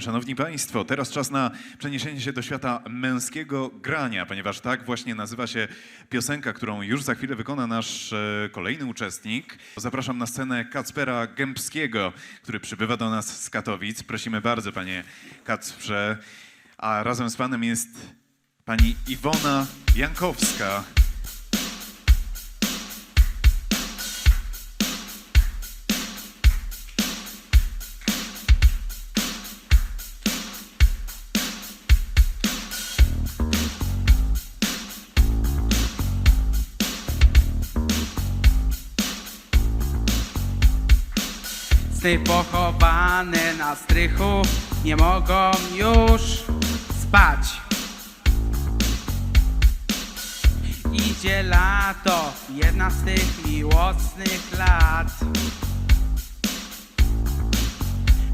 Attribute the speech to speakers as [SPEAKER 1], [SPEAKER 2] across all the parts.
[SPEAKER 1] Szanowni Państwo, teraz czas na przeniesienie się do świata męskiego grania, ponieważ tak właśnie nazywa się piosenka, którą już za chwilę wykona nasz e, kolejny uczestnik. Zapraszam na scenę Kacpera Gębskiego, który przybywa do nas z Katowic. Prosimy bardzo, panie Kacprze. A razem z panem jest pani Iwona Jankowska.
[SPEAKER 2] Sny pochowane na strychu nie mogą już spać. Idzie lato, jedna z tych miłosnych lat.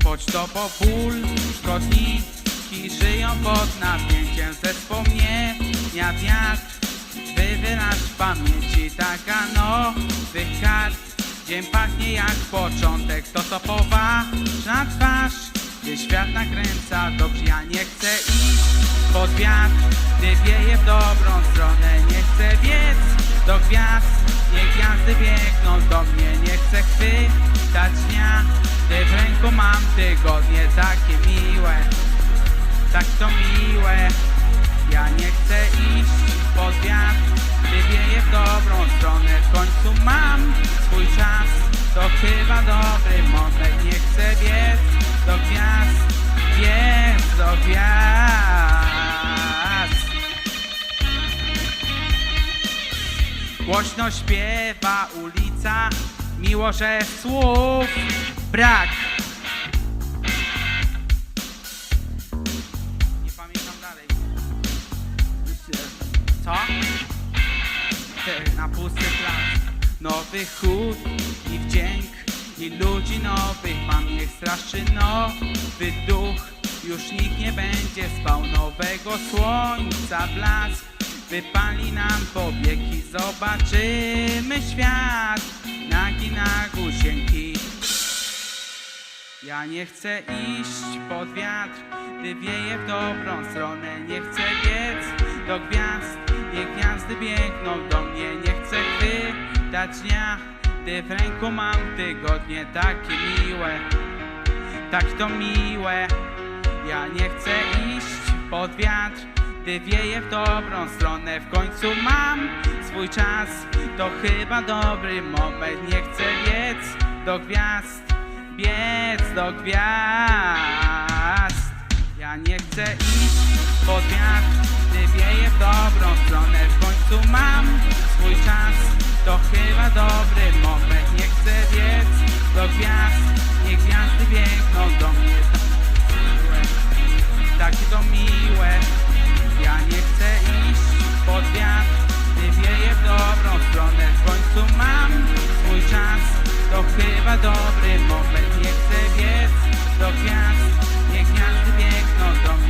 [SPEAKER 2] Choć to po ból, szkodniki żyją pod napięciem ze wspomnienia wiatr. Wywyraż w pamięci taka kart. Dzień pachnie jak początek, to co poważna twarz. Gdy świat nakręca dobrze, ja nie chcę iść pod wiatr. Gdy wieje w dobrą stronę, nie chcę biec do gwiazd. Niech gwiazdy biegną do mnie, nie chcę chwytać dnia. Gdy w ręku mam tygodnie takie miłe, tak to miłe. Ja nie chcę iść pod wiatr, gdy wieje w dobrą stronę. W końcu mam swój czas, to chyba dobry moment. Nie chcę biec do gwiazd, biec do gwiazd. Głośno śpiewa ulica, miło, że słów brak. Nowy chód i wdzięk I ludzi nowych. Mam niech straszy nowy duch. Już nikt nie będzie spał Nowego słońca. Blask Wypali nam powieki Zobaczymy świat. Nagi na ja nie chcę iść pod wiatr, gdy wieje w dobrą stronę. Nie chcę biec do gwiazd, niech gwiazdy biegną do mnie. Nie chcę chwytać dnia, gdy w ręku mam tygodnie takie miłe, tak to miłe. Ja nie chcę iść pod wiatr, gdy wieje w dobrą stronę. W końcu mam swój czas, to chyba dobry moment. Nie chcę biec do gwiazd biec do gwiazd. Ja nie chcę iść pod wiatr, gdy wieje w dobrą stronę. W końcu mam swój czas, to chyba dobry moment. Nie chcę biec do gwiazd, niech gwiazdy biegną do mnie. Takie to miłe, ja nie chcę iść pod wiatr, gdy wieje w dobrą stronę. W końcu mam swój czas, to chyba dobry moment. Nie chcę biec do gwiazd, niech gwiazdy biegną do mnie.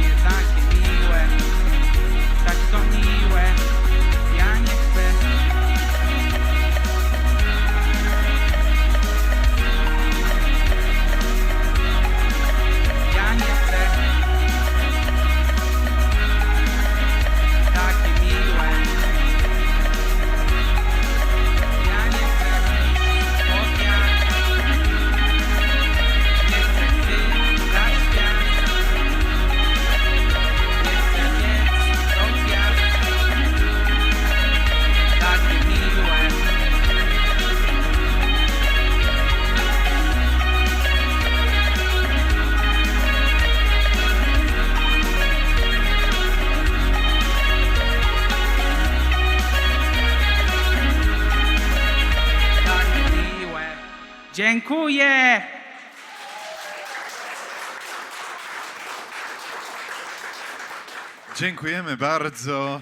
[SPEAKER 2] Dziękuję.
[SPEAKER 1] Dziękujemy bardzo.